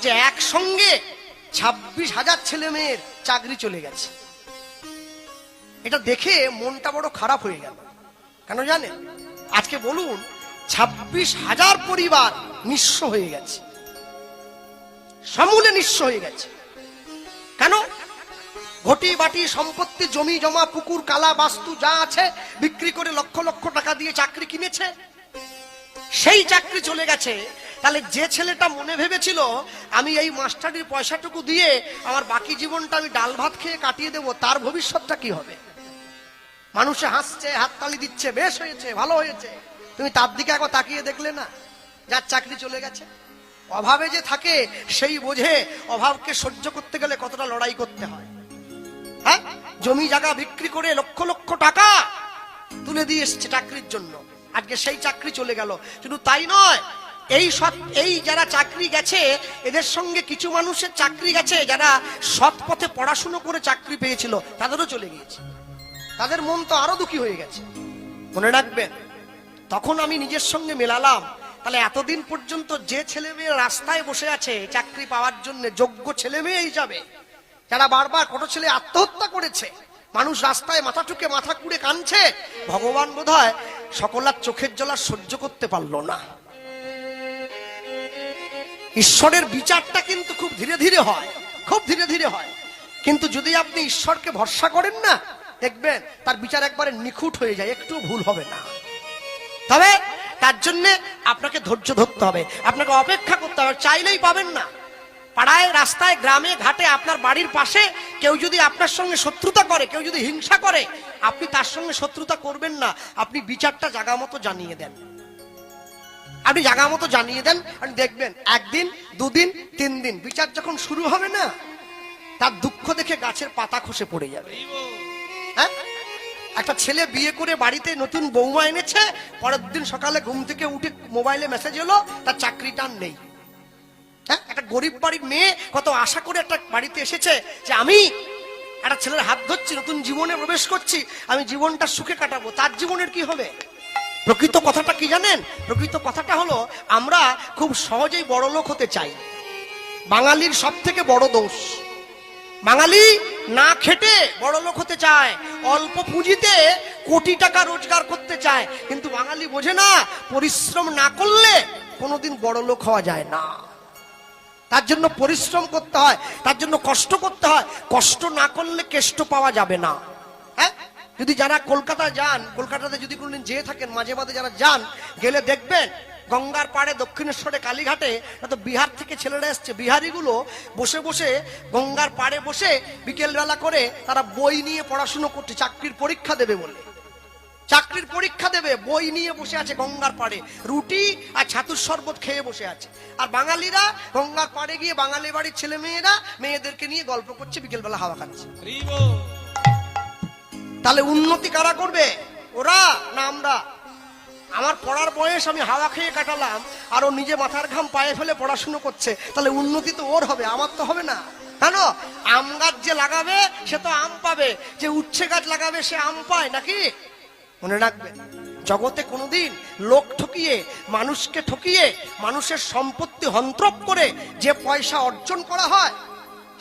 যে একসঙ্গে ছাব্বিশ হাজার ছেলে মেয়ের চাকরি চলে গেছে। এটা দেখে মনটা বড় খারাপ হয়ে গেল। কেন জানেন? আজকে বলুন, ছাব্বিশ হাজার পরিবার নিঃস্ব হয়ে গেছে। সমূলে নিঃস্ব হয়ে গেছে। কেন? ঘটি বাটি সম্পত্তি, জমি জমা, পুকুর, কালা, বাস্তু যা আছে, বিক্রি করে লক্ষ লক্ষ টাকা দিয়ে চাকরি কিনেছে। সেই চাকরি চলে গেছে তাহলে যে ছেলেটা মনে ভেবেছিল, আমি এই মাস্টারির পয়সাটুকু দিয়ে আমার বাকি জীবনটা আমি ডাল ভাত খেয়ে কাটিয়ে দেবো, তার ভবিষ্যৎটা কি হবে? মানুষে হাসছে, হাততালি দিচ্ছে, বেশ হয়েছে, ভালো হয়েছে। তুমি তার দিকে একবার তাকিয়ে দেখলে না, যার চাকরি চলে গেছে? অভাবে যে থাকে, সেই বোঝে অভাবকে সহ্য করতে গেলে কতটা লড়াই করতে হয়। হ্যাঁ? জমি জায়গা বিক্রি করে লক্ষ লক্ষ টাকা তুলে দিয়ে এসছে চাকরির জন্য। আজকে সেই চাকরি চলে গেল। শুধু তাই নয় এই সৎ, এই যারা চাকরি গেছে, এদের সঙ্গে কিছু মানুষের চাকরি গেছে, যারা সৎ পথে পড়াশুনো করে চাকরি পেয়েছিল, তাদেরও চলে গিয়েছে। তাদের মন তো আরও দুঃখী হয়ে গেছে। মনে রাখবেন, তখন আমি নিজের সঙ্গে মেলালাম। তাহলে এতদিন পর্যন্ত যে ছেলে মেয়ে রাস্তায় বসে আছে, চাকরি পাওয়ার জন্য যোগ্য ছেলে মেয়ে যাবে। যারা বারবার কত ছেলে আত্মহত্যা করেছে, মানুষ রাস্তায় মাথা ঠুকে মাথা কুড়ে কানছে ভগবান বোধ হয় সকলার চোখের জল সহ্য করতে পারল না। ঈশ্বরের বিচারটা কিন্তু খুব ধীরে ধীরে হয়, খুব ধীরে ধীরে হয়। কিন্তু যদি আপনি ঈশ্বরকে ভরসা করেন না, দেখবেন তার বিচার একবারে নিখুঁত হয়ে যায়, একটু ভুল হবে না। তবে তার জন্য আপনাকে ধৈর্য ধরতে হবে, আপনাকে অপেক্ষা করতে হবে, চাইলেই পাবেন না। পাড়ায়, রাস্তায়, গ্রামে, ঘাটে, আপনার বাড়ির পাশে কেউ যদি আপনার সঙ্গে শত্রুতা করে, কেউ যদি হিংসা করে, আপনি তার সঙ্গে শত্রুতা করবেন না, আপনি বিচারটা জাগা মতো জানিয়ে দেন। আপনি জাগা মতো জানিয়ে দেন, আপনি দেখবেন একদিন, দুদিন তিন দিন বিচার যখন শুরু হবে না, তার দুঃখ দেখে গাছের পাতা খসে পড়ে যাবে। হ্যাঁ? একটা ছেলে বিয়ে করে বাড়িতে নতুন বৌমা এনেছে, পরের দিন সকালে ঘুম থেকে উঠে মোবাইলে মেসেজ এলো, তার চাকরিটা নেই। হ্যাঁ? একটা গরিব বাড়ির মেয়ে কত আশা করে একটা বাড়িতে এসেছে যে আমি একটা ছেলের হাত ধরছি, নতুন জীবনে প্রবেশ করছি, আমি জীবনটা সুখে কাটাবো, তার জীবনের কি হবে? প্রকৃত কথাটা কি জানেন? প্রকৃত কথাটা হলো, আমরা খুব সহজেই বড় লোক হতে চাই। বাঙালির সব থেকে বড় দোষ। বাঙালি না খেটে বড় লোক হতে চায়, অল্প পুঁজিতে কোটি টাকা রোজগার করতে চায়। কিন্তু বাঙালি বোঝে না, পরিশ্রম না করলে কোনোদিন বড় লোক হওয়া যায় না। তার জন্য পরিশ্রম করতে হয়, তার জন্য কষ্ট করতে হয়। কষ্ট না করলে কেষ্ট পাওয়া যাবে না। যদি যারা কলকাতা যান, কলকাতাতে যদি কোনোদিন যেয়ে থাকেন, মাঝে মাঝে যারা যান, গেলে দেখবেন গঙ্গার পাড়ে, দক্ষিণেশ্বরে, কালীঘাটে তো বিহার থেকে ছেলেরা এসছে, বিহারিগুলো বসে বসে গঙ্গার পাড়ে বসে বিকেলবেলা করে তারা বই নিয়ে পড়াশুনো করছে, চাকরির পরীক্ষা দেবে বলে। চাকরির পরীক্ষা দেবে, বই নিয়ে বসে আছে গঙ্গার পাড়ে, রুটি আর ছাতুর শরবত খেয়ে বসে আছে। আর বাঙালিরা গঙ্গার পাড়ে গিয়ে বাঙালি বাড়ির ছেলে মেয়েরা মেয়েদেরকে নিয়ে গল্প করছে, বিকেলবেলা হাওয়া খাচ্ছে। তাহলে উন্নতি কারা করবে? ওরা না আমরা? আমার পড়ার বয়স আমি হাওয়া খেয়ে কাটালাম, আর ও নিজে মাথার ঘাম পায়ে ফেলে পড়াশুনো করছে। তাহলে উন্নতি তো ওর হবে, আমার তো হবে না। কেন? আম গাছ যে লাগাবে, সে তো আম পাবে। যে উচ্ছে গাছ লাগাবে, সে আম পায় নাকি? মনে রাখবে, জগতে কোনোদিন লোক ঠকিয়ে, মানুষকে ঠকিয়ে, মানুষের সম্পত্তি হন্ত্রপ করে যে পয়সা অর্জন করা হয়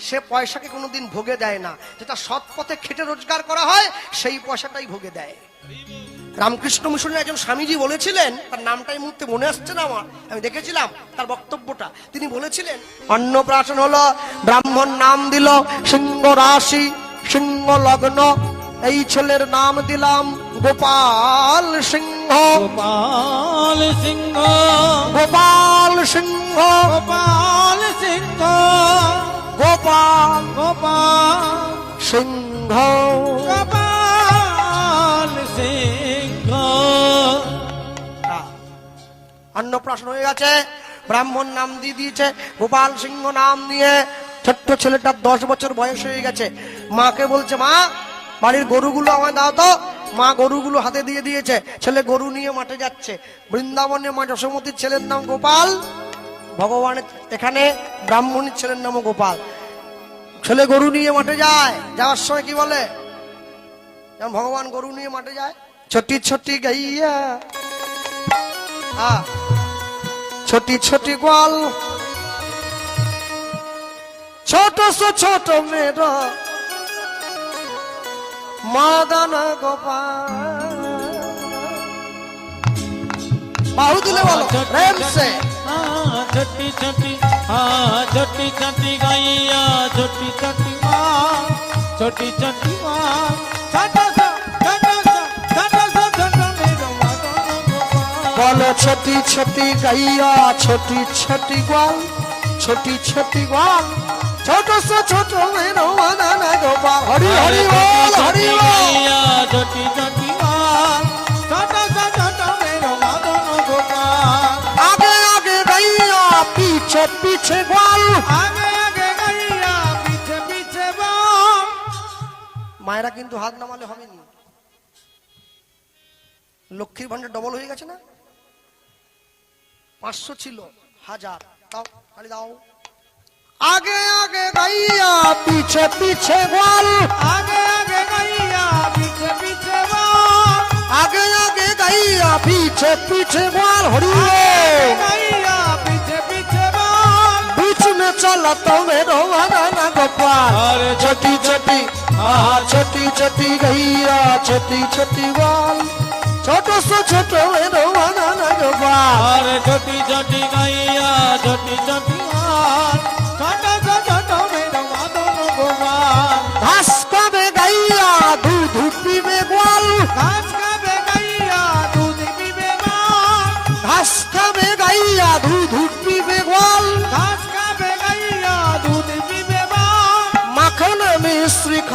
সে পয়সাকে কোনোদিন ভোগে দেয় না। যেটা সৎ পথে খেটে রোজগার করা হয় সেই পয়সাটাই ভোগে দেয়। রামকৃষ্ণ মিশনের একজন স্বামীজি বলেছিলেন তার নামটা এই মুহূর্তে মনে আসছে না আমার আমি দেখেছিলাম তার বক্তব্যটা। তিনি বলেছিলেন অন্নপ্রাশন হলো ব্রাহ্মণ নাম দিল সিংহ রাশি সিংহ লগ্ন এই ছেলের নাম দিলাম গোপাল সিংহ। গোপাল সিংহ। গোপাল সিংহ। গোপাল সিংহ। গোপাল গোপাল সিংহ গোপাল সিংহ। অন্নপ্রাশন হয়ে গেছে। ব্রাহ্মণ নাম দিয়ে দিয়েছে গোপাল সিংহ নাম নিয়ে ছোট্ট ছেলেটার দশ বছর বয়স হয়ে গেছে। মাকে বলছে মা বাড়ির গরুগুলো আমায় দাও তো। মা গরুগুলো হাতে দিয়ে দিয়েছে। ছেলে গরু নিয়ে মাঠে যাচ্ছে। বৃন্দাবনে মা যশোমতির ছেলের নাম গোপাল। ভগবানের এখানে ব্রাহ্মণীর ছেলের নাম গোপাল। ছেলে গরু নিয়ে মাঠে যায়, যাওয়ার সময় কি বলে? ভগবান গরু নিয়ে মাঠে যায়, ছোটি ছোটি গাইয়া ছোটি ছোটি গোয়াল। ছোট সো ছোট মেয়েরা মাদান গোপাল। বাহু তুলে বলো, প্রেম সে। छोटी छोटी हाँ छोटी छोटी गैया छोटी छोटी माँ छोटी छोटी माँ छोटा सा छोटा सा छोटा सा छोटा बोलो छोटी छोटी गैया छोटी छोटी ग्वाल छोटी छोटी ग्वाल छोटो से छोटो मेरो मना गोपाल हरी हरी बोल हरी बोल छोटी छोटी পিছে পিছে বল আগে আগে গাইয়া পিছে পিছে বল মায়েরা কিন্তু হাত নামালে হবে না লক্ষ্মীর ভান্ডার ডবল হয়ে গেছে না? পাঁচশো ছিল হাজার। দাও খালি দাও। আগে আগে গাইয়া পিছে পিছে বল আগে আগে গাইয়া পিছে পিছে বল আগে আগে গাইয়া পিছে পিছে বল হরি। लता में रोवाना ना गोपाल। अरे छठी छठी महा छठी छठी गैया छठी छठी वाल छोटो सो छोटो में रोवाना ना गोपाल। गैया छठी छठी वाल छोटो सो छोटो में रोवाना ना गोपाल। घास का में गैया दूध पी में ग्वाल घास का में गैया में ग्वाल घास का में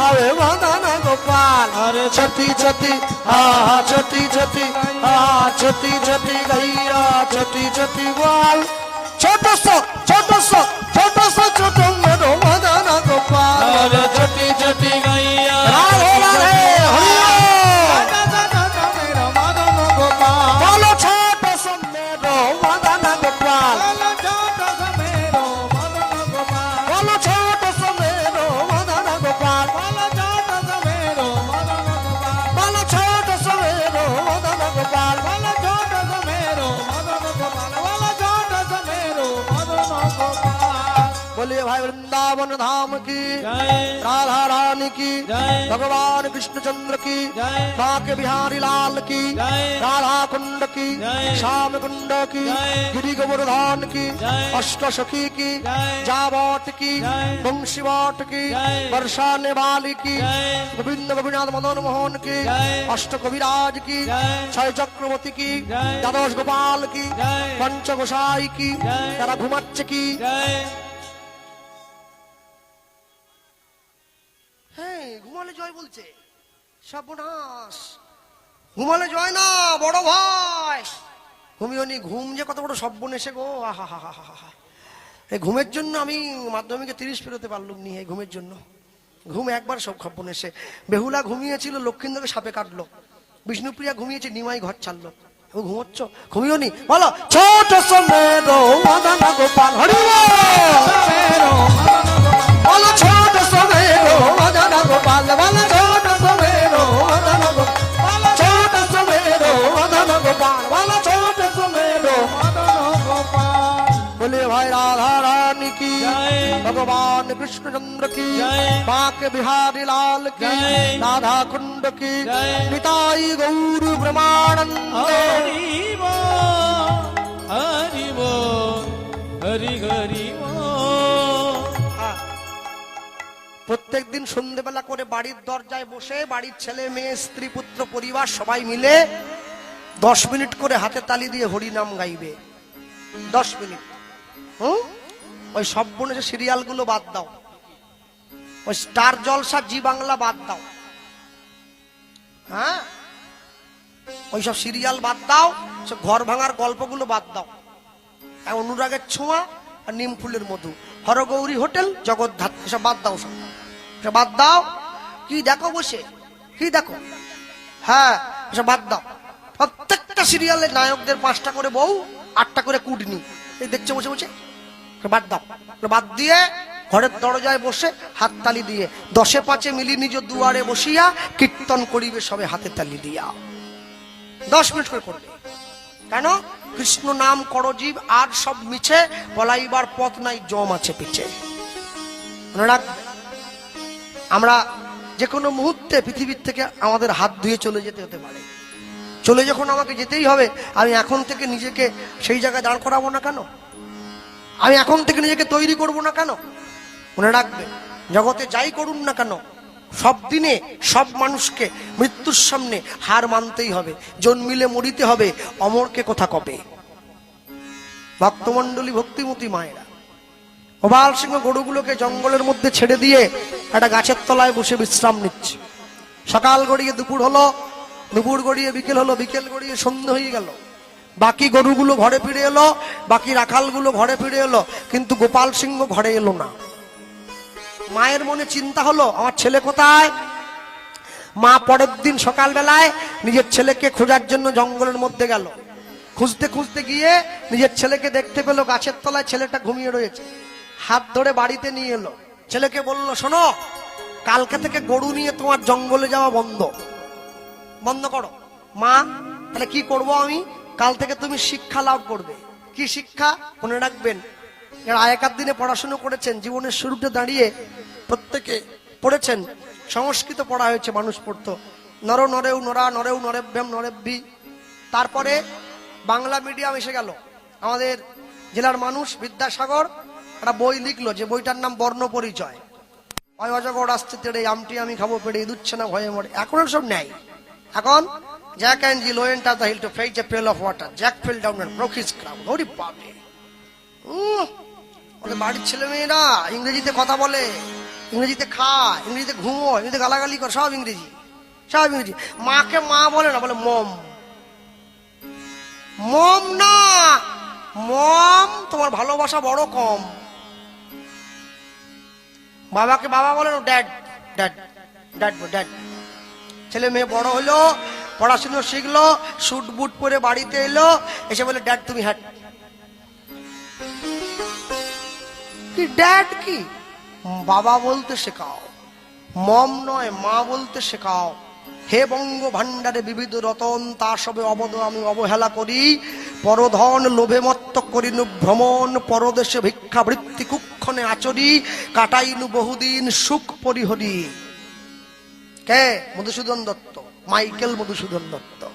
આવે વાંધાના ગોપાલ અરે છઠી છઠી હા હા છઠી છઠી હા છઠી છઠી ગૈયા છઠી છઠી વાલ છોટો સો છોટો સો છોટો સો છોટો મેરો વાંધાના ગોપાલ અરે वृंदावन धाम की जय राधा रानी की जय भगवान कृष्णचंद्र की जय काके बिहारी लाल की जय राधा कुंड की जय श्याम कुंड की जय गिरी गोवर्धन की जय अष्ट सखी की जय जावट की जय बंशीवाट की जय वर्षा नेवाली की जय गोविंद गोपीनाथ मदन मोहन की जय अष्ट कविराज की जय छय चक्रवर्ती की जय দ্বাদশ গোপাল কি जय পঞ্চ গোসাই কি জয়। তারা ঘুমাচ্ছে কি জয় বলছে, সর্বনাশ। ঘুমালে জয় না, বড় ভাই ঘুমিওনি ঘুম যে কত বড় সব্বন এসে গো, আহা, হা এই ঘুমের জন্য আমি মাধ্যমিকে তিরিশ ফেরোতে পারলুম নি, এই ঘুমের জন্য। ঘুম একবার সব খপ্পন এসে বেহুলা ঘুমিয়েছিল লক্ষ্মীন্দ্রকে সাপে কাটলো। বিষ্ণুপ্রিয়া ঘুমিয়েছে, নিমাই ঘর ছাড়লো। ও ঘুমোচ্ছ? ঘুমিও নি? বলো, ছোট সমেরো গোপাল, হরি বলো, ছোট गोपाल छोट सुमेरो गोपाल छोट सुमेरो गोपाल वाला छोट सुमेरो गोपाल बोले भाई राधा रानी की भगवान कृष्ण चंद्र की बाक बिहारी लाल की राधा कुंड की पिताई गौर ब्रह्मानंद। हरि हरि हरि हरि প্রত্যেক দিন সন্ধেবেলা করে বাড়ির দরজায় বসে বাড়ির ছেলে, মেয়ে, স্ত্রী, পুত্র, পরিবার সবাই মিলে দশ মিনিট করে হাতে তালি দিয়ে হরিনাম গাইবে। দশ মিনিট। হুম? ওই সব যে সিরিয়ালগুলো বাদ দাও। ওই স্টার জলসা, জি বাংলা বাদ দাও। হ্যাঁ? ওই সব সিরিয়াল বাদ দাও সব ঘর ভাঙার গল্পগুলো বাদ দাও। আর অনুরাগের ছোঁয়া আর নিম ফুলের মধু। হরগৌরী হোটেল জগদ্ধাত এসব বাদ দাও সব। বাদ দাও। কি দেখো বসে? কি দেখো? হ্যাঁ বাদ দাও। প্রত্যেকটা সিরিয়ালের নায়কদের পাঁচটা করে বউ, আটটা করে কুটনি। এই দেখছে বসে বসে? বাদ দাও। বাদ দিয়ে ঘরের দরজায় বসে হাততালি দিয়ে, দশে পাঁচে মিলি নিজ দুয়ারে বসিয়া কীর্তন করিবে সবে হাতে তালি দিয়া। দশ মিনিট করে করবে। কেন? কৃষ্ণ নাম করজীব, আর সব মিছে বলাইবার পথ নাই, জম আছে পিছে। রাখবে? আমরা যে কোনো মুহূর্তে পৃথিবীর থেকে আমাদের হাত ধুয়ে চলে যেতে হতে পারে। চলে যখন আমাকে যেতেই হবে, আমি এখন থেকে নিজেকে সেই জায়গায় দাঁড় করাবো না কেন? আমি এখন থেকে নিজেকে তৈরি করব না কেন? মনে রাখবে, জগতে যাই করুন না কেন, সব দিনে সব মানুষকে মৃত্যুর সামনে হার মানতেই হবে, জন্মিলে মরিতে হবে, অমরকে কথা কবে? ভক্তমণ্ডলী ভক্তিমতী মায়েরা, গোপাল সিংহ গরুগুলোকে জঙ্গলের মধ্যে ছেড়ে দিয়ে একটা গাছের তলায় বসে বিশ্রাম নিচ্ছে। সকাল গড়িয়ে দুপুর হলো, দুপুর গড়িয়ে বিকেল হলো, বিকেল গড়িয়ে সন্ধ্যে হয়ে গেল। বাকি গরুগুলো ঘরে ফিরে এলো, বাকি রাখালগুলো ঘরে ফিরে এলো, কিন্তু গোপাল সিংহ ঘরে এলো না। মায়ের মনে চিন্তা হলো, আমার ছেলে কোথায়? মা পরের দিন সকালবেলায় নিজের ছেলেকে খোঁজার জন্য জঙ্গলের মধ্যে গেল। খুঁজতে খুঁজতে গিয়ে নিজের ছেলেকে দেখতে পেল, গাছের তলায় ছেলেটা ঘুমিয়ে রয়েছে। হাত ধরে বাড়িতে নিয়ে এলো। ছেলেকে বলল, শোনো, কালকে থেকে গরু নিয়ে তোমার জঙ্গলে যাওয়া বন্ধ। বন্ধ করো। মা, তাহলে কি করব আমি? কাল থেকে তুমি শিক্ষা লাভ করবে। কি শিক্ষা? মনে রাখবেন, এরা আগেকার দিনে পড়াশুনো করেছেন, জীবনের শুরুতে দাঁড়িয়ে প্রত্যেকে পড়েছেন। সংস্কৃত পড়া হয়েছে, মানুষ পড়তো। নর নরেউ নরা, নরেউ নরেভ্যাম নরেভ্যি তারপরে বাংলা মিডিয়াম এসে গেল। আমাদের জেলার মানুষ বিদ্যাসাগর একটা বই লিখলো যে বইটার নাম বর্ণ পরিচয় অয় অজগর আসতে তেড়ে আমটি আমি খাব পেড়ে ইঁদুচ্ছে না ভয়ে মরে। এখন সব নেই। এখন Jack and Jill enter the hill to fetch a pail of water. Jack fell down and broke his crown ওরে উম, ওদের বাড়ির ছেলে মেয়েরা ইংরেজিতে কথা বলে। ইংরেজিতে খায় ইংরেজিতে ঘুমো ইংরেজিতে গালাগালি করে সব ইংরেজি। সব ইংরেজি। মাকে মা বলে না বলে মম। মম না! মম তোমার ভালোবাসা বড় কম। বাবাকে বাবা বলেন ড্যাড ড্যাড ড্যাড ড্যাড ছেলে মেয়ে বড় হলো, পড়াশুনো শিখলো শুট বুট পরে বাড়িতে এলো, এসে বলে ড্যাড তুমি হ্যাট কি ড্যাড কি? বাবা বলতে শেখাও, মম নয়, মা বলতে শেখাও। হে বঙ্গ ভাণ্ডারে বিবিধ রতন, তা সবে অবদ আমি অবহেলা করি। পরধন লোভে মত্ত করিনু ভ্রমণ, পরদেশে ভিক্ষা বৃত্তি কুক্ষণে আচরি, কাটাইনু বহুদিন সুখ পরিহরি। কে? মধুসূদন দত্ত, মাইকেল মধুসূদন দত্ত।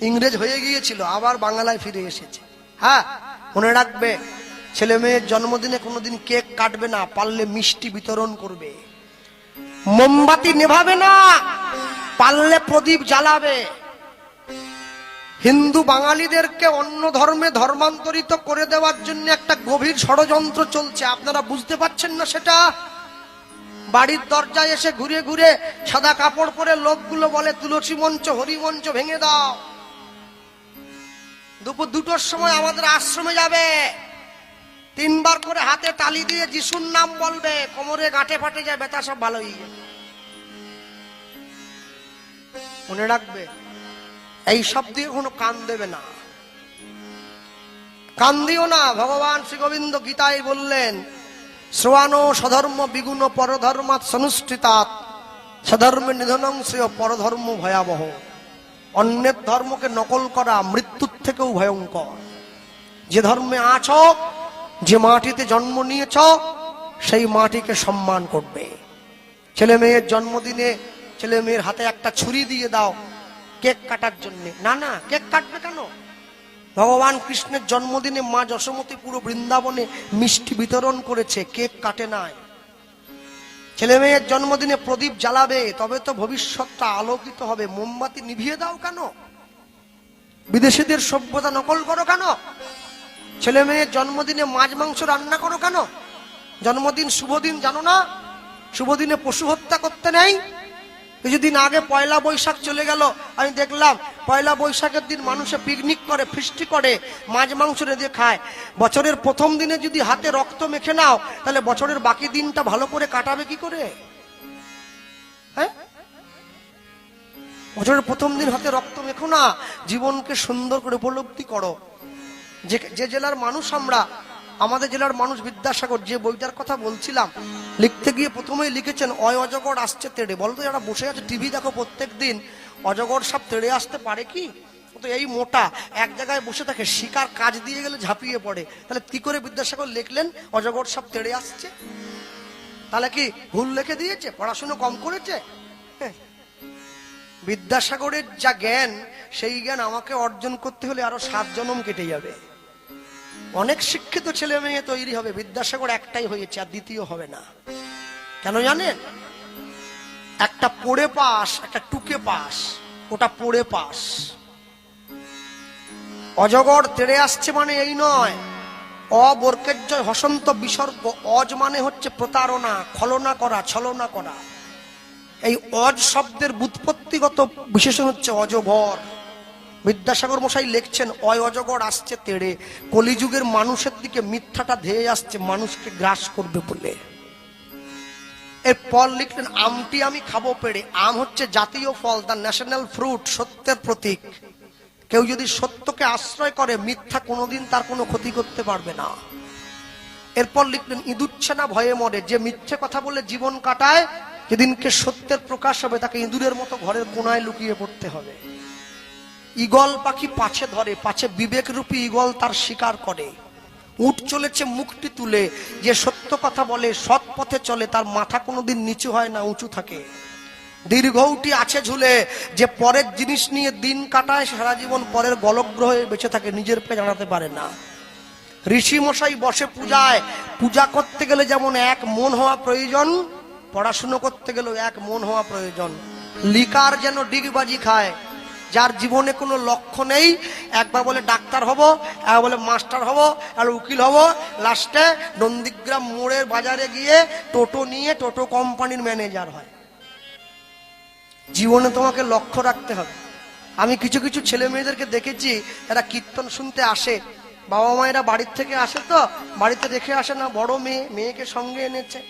ইংরেজ হয়ে গিয়েছিল, আবার বাংলায় ফিরে এসেছে। হ্যাঁ মনে রাখবে, ছেলে মেয়ের জন্মদিনে কোনোদিন কেক কাটবে না, পারলে মিষ্টি বিতরণ করবে। মোমবাতি নেভাবে না! পারলে প্রদীপ জ্বালাবে। হিন্দু বাঙালিদেরকে অন্য ধর্মে ধর্মান্তরিত করে দেওয়ার জন্য একটা গভীর ষড়যন্ত্র চলছে। আপনারা বুঝতে পারছেন না সেটা? বাড়ির দরজায় এসে ঘুরে ঘুরে সাদা কাপড় পরে লোকগুলো বলে, তুলসী মঞ্চ, হরি মঞ্চ ভেঙে দাও। দুপুর দুটোর সময় আমাদের আশ্রমে যাবে। তিনবার করে হাতে তালি দিয়ে যিশুর নাম বলবে। কোমরে গাঁটে ফাটে যায়, ব্যথা সব ভালো হয়ে যাবে মনে রাখবে? এই সব দিয়ে কোনো কান দেবে না। কান দিও না। ভগবান শ্রী গোবিন্দ গীতায় বললেন, শ্রোয়ানো সধর্ম বিগুণ পরধর্মাৎ সনুষ্ঠিতাৎ। সধর্মে নিধনং শ্রেয় পরধর্ম ভয়াবহ। অন্যের ধর্মকে নকল করা মৃত্যুর থেকেও ভয়ঙ্কর। যে ধর্মে আছ, যে মাটিতে জন্ম নিয়েছ, সেই মাটিকে সম্মান করবে। ছেলে মেয়ের জন্মদিনে ছেলে মেয়ের হাতে একটা ছুরি দিয়ে দাও কেক কাটার জন্য। না না, কেক কাটবে কেন? ভগবান কৃষ্ণের জন্মদিনে মা যশোমতী পুরো বৃন্দাবনে মিষ্টি বিতরণ করেছে, কেক কাটে নাই। ছেলে মেয়ের জন্মদিনে প্রদীপ জ্বালাবে, তবে তো ভবিষ্যৎটা আলোকিত হবে। মোমবাতি নিভিয়ে দাও কেন? বিদেশিদের সভ্যতা নকল করো কেন? ছেলে মেয়ের জন্মদিনে মাছ, মাংস রান্না করো কেন? জন্মদিন, শুভদিন জানো না? শুভদিনে পশু হত্যা করতে নেই? কিছুদিন আগে পয়লা বৈশাখ চলে গেল, আমি দেখলাম পয়লা বৈশাখের দিন মানুষে পিকনিক করে ফিস্টি করে, মাছ মাংস রেঁধে খায়। বছরের প্রথম দিনে যদি হাতে রক্ত মেখে নাও, তাহলে বছরের বাকি দিনটা ভালো করে কাটাবে কি করে? হ্যাঁ? বছরের প্রথম দিন হাতে রক্ত মেখো না, জীবনকে সুন্দর করে উপলব্ধি করো। যে যে জেলার মানুষ আমরা আমাদের জেলার মানুষ বিদ্যাসাগর, যে বইটার কথা বলছিলাম, লিখতে গিয়ে প্রথমেই লিখেছেন, অয় অজগর আসছে তেড়ে। বলতো, যারা বসে আছে টিভি দেখো প্রত্যেক দিন, অজগর সব তেড়ে আসতে পারে কি? তো এই মোটা, এক জায়গায় বসে থাকে, শিকার কাজ দিয়ে গেলে ঝাঁপিয়ে পড়ে। তাহলে কি করে বিদ্যাসাগর লিখলেন, অজগর সব তেড়ে আসছে? তাহলে কি ভুল লিখে দিয়েছে? পড়াশুনো কম করেছে? হ্যাঁ। বিদ্যাসাগরের যা জ্ঞান, সেই জ্ঞান আমাকে অর্জন করতে হলে আরও সাত জনম কেটে যাবে। অনেক শিক্ষিত ছেলে মেয়ে তৈরি হবে, বিদ্যাসাগর একটাই হয়েছে আর দ্বিতীয় হবে না। কেন জানেন? একটা পড়ে পাস, একটা টুকে পাস, ওটা পড়ে পাস। অজগর তেড়ে আসছে মানে এই নয়। অবর্কের জয় হসন্ত বিসর্গ, অজ মানে হচ্ছে প্রতারণা, খলনা করা, ছলনা করা। এই অজ শব্দের বুৎপত্তিগত বিশেষণ হচ্ছে অজগর। বিদ্যাসাগর মশাই লিখছেন, অয় অজগর আসছে তেড়ে, কলিযুগের মানুষের দিকে মিথ্যাটা ধেয়ে আসছে, মানুষকে গ্রাস করবে বলে। এরপর লিখলেন, আমটি আমি খাব পেড়ে, আম হচ্ছে জাতীয় ফল, দ্য ন্যাশনাল ফ্রুট, সত্যের প্রতীক। কেউ যদি সত্যকে আশ্রয় করে, মিথ্যা কোনোদিন তার কোনো ক্ষতি করতে পারবে না। এরপর লিখলেন ইঁদুচ্ছে না ভয়ে মরে, যে মিথ্যে কথা বলে জীবন কাটায়, যেদিনকে সত্যের প্রকাশ হবে, তাকে ইঁদুরের মতো ঘরের কোনায় লুকিয়ে পড়তে হবে। ঈগল পাখি পাছে ধরে, পাছে বিবেকরূপী ঈগল তার শিকার করে। উঠ চলেছে, মুখটি তুলে, যে সত্য কথা বলে, সৎ পথে চলে, তার মাথা কোনোদিন নিচু হয় না, উঁচু থাকে। দীর্ঘটি আছে ঝুলে, যে পরের জিনিস নিয়ে দিন কাটায় সারা জীবন পরের গলগ্রহে বেঁচে থাকে, নিজের পে জানাতে পারে না। ঋষি মশাই বসে পূজায়, পূজা করতে গেলে যেমন এক মন হওয়া প্রয়োজন, পড়াশুনো করতে গেলেও এক মন হওয়া প্রয়োজন। লিকার যেন ডিগবাজি খায় যার জীবনে কোনো লক্ষ্য নেই, একবার বলে ডাক্তার হব, একবার বলে মাস্টার হব আর উকিল হব, লাস্টে নন্দীগ্রাম মোড়ের বাজারে গিয়ে টোটো নিয়ে টোটো কোম্পানির ম্যানেজার হয়। জীবনে তোমাকে লক্ষ্য রাখতে হবে। আমি কিছু কিছু ছেলে মেয়েদেরকে দেখেছি এরা কীর্তন শুনতে আসে। বাবা মায়েরা বাড়ির থেকে আসে তো, বাড়িতে রেখে আসে না, বড় মেয়ে, মেয়েকে সঙ্গে এনেছে।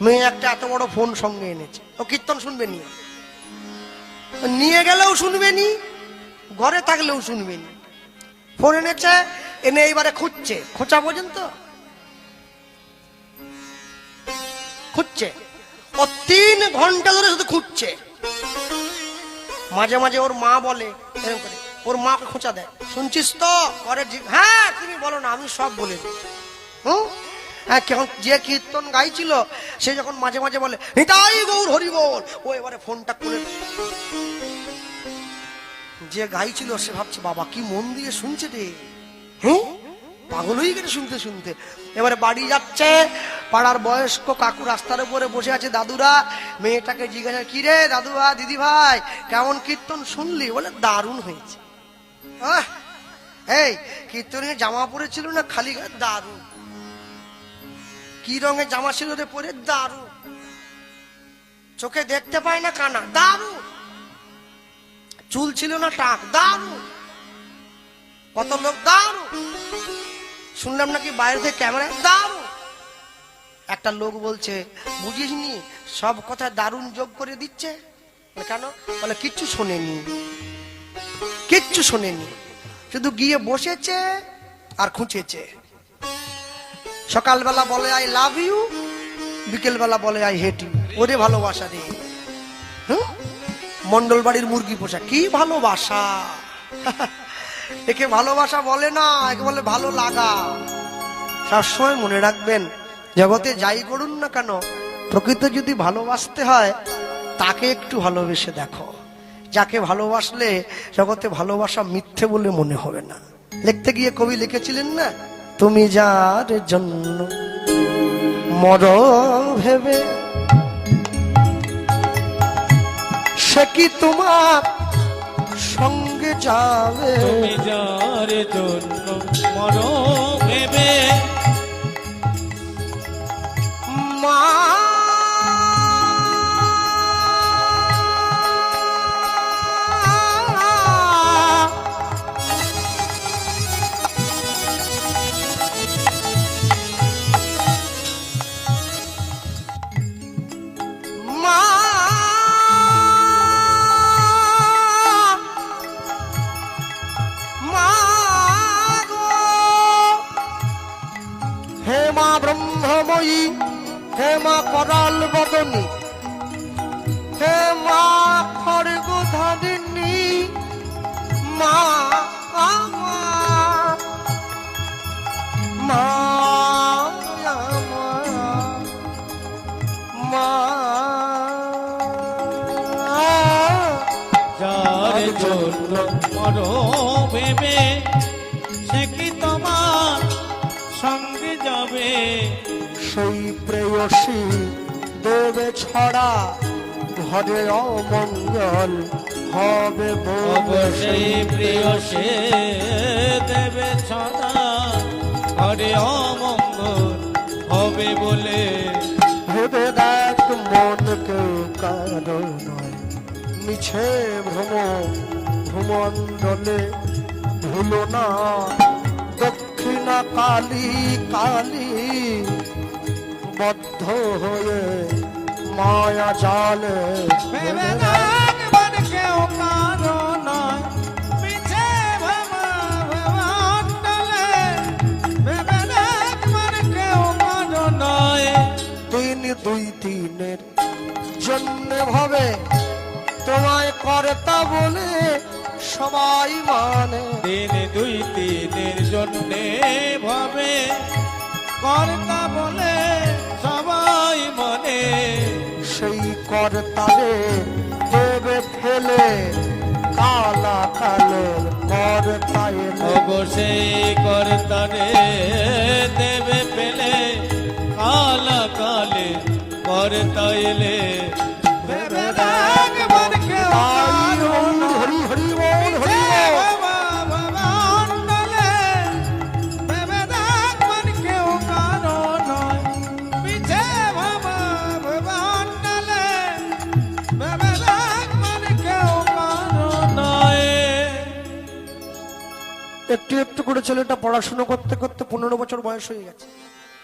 মেয়ে একটা এত বড় ফোন সঙ্গে এনেছে। ও কীর্তন শুনবে নিয়ে। নিয়ে গেলেও শুনবে নি, ঘরে থাকলেও শুনবে নি। ফোন এনেছে, এনে এইবারে খুঁজছে। খোঁচা পর্যন্ত খুঁজছে। ও তিন ঘণ্টা ধরে শুধু খুঁজছে। মাঝে মাঝে ওর মা বলে, এরকম করে, ওর মা খোঁচা দেয়। শুনছিস তো? জি- হ্যাঁ তুমি বলো না, আমি সব বলে দিই। হুম? হ্যাঁ কেমন যে কীর্তন গাইছিল সে যখন মাঝে মাঝে বলে নিতাই গৌর হরি বল ও এবারে ফোনটা খুলে যে গাইছিল সে ভাবছে বাবা কি মন দিয়ে শুনছে রে? হ্যাঁ পাগল হয়ে গেছে শুনতে শুনতে। এবারে বাড়ি যাচ্ছে পাড়ার বয়স্ক কাকু রাস্তার উপরে বসে আছে দাদুরা মেয়েটাকে জিজ্ঞাসা কি রে দাদুয়া দিদি ভাই কেমন কীর্তন শুনলি? বলে দারুণ হয়েছে। আহ, এই কীর্তনের জামা পরেছিল না খালি দারুণ। কি রঙের জামা ছিল রে পরে? দারুণ চোখে দেখতে পায় না কানা। দারুণ চুল ছিল না টাক। দারুণ কত লোক দারুণ শুনলাম নাকি বাইরে থেকে ক্যামেরা দারুণ একটা লোক বলছে, বুঝিসনি, সব কথা দারুণ যোগ করে দিচ্ছে? কেন? বলে, কিচ্ছু শোনেনি। কিচ্ছু শোনেনি। শুধু গিয়ে বসেছে আর খুঁচেছে সকালবেলা বলে আই লাভ ইউ বিকেলবেলা বলে আই হেট ইউ ওরে ভালোবাসা রে? মন্ডল বাড়ির মুরগি পোষা, কি ভালোবাসা? একে ভালোবাসা বলে না, একে বলে ভালো লাগা। সবসময় মনে রাখবেন, জগতে যাই করুন না কেন, প্রকৃত যদি ভালোবাসতে হয়, তাকে একটু ভালোবেসে দেখো। যাকে ভালোবাসলে জগতে ভালোবাসা মিথ্যে বলে মনে হবে না। লিখতে গিয়ে কবি লিখেছিলেন না? তুমি যার জন্য মর ভেবে, সে কি তোমার সঙ্গে যাবে? তুমি যার জন্য মর ভেবে ঘরে অমঙ্গল হবে অবশ্যই প্রিয় সে দেবে ছড়া ঘরে অমঙ্গল হবে বলে ভেবে দেখ মন কেউ কারও নয়। মিছে ভ্রম ভ্রমণ্ডলে ভুলো না। দক্ষিণা কালী কালী বদ্ধ হয়ে মায়া জালে। তিন দুই তিনের জন্য ভাবে তোমায় কর্তা বলে সবাই মানে। দিন দুই তিনের জন্যে ভাবে কর্তা বলে মনে সেই কর্তারে দেবে ফেলে কালা কালের কর্তা এলে। অবশ্যই কর্তারে দেবে ফেলে কালা কালে কর্তা এলে। একটু করে ছেলেটা পড়াশোনা করতে করতে পনেরো বছর বয়স হয়ে গেছে।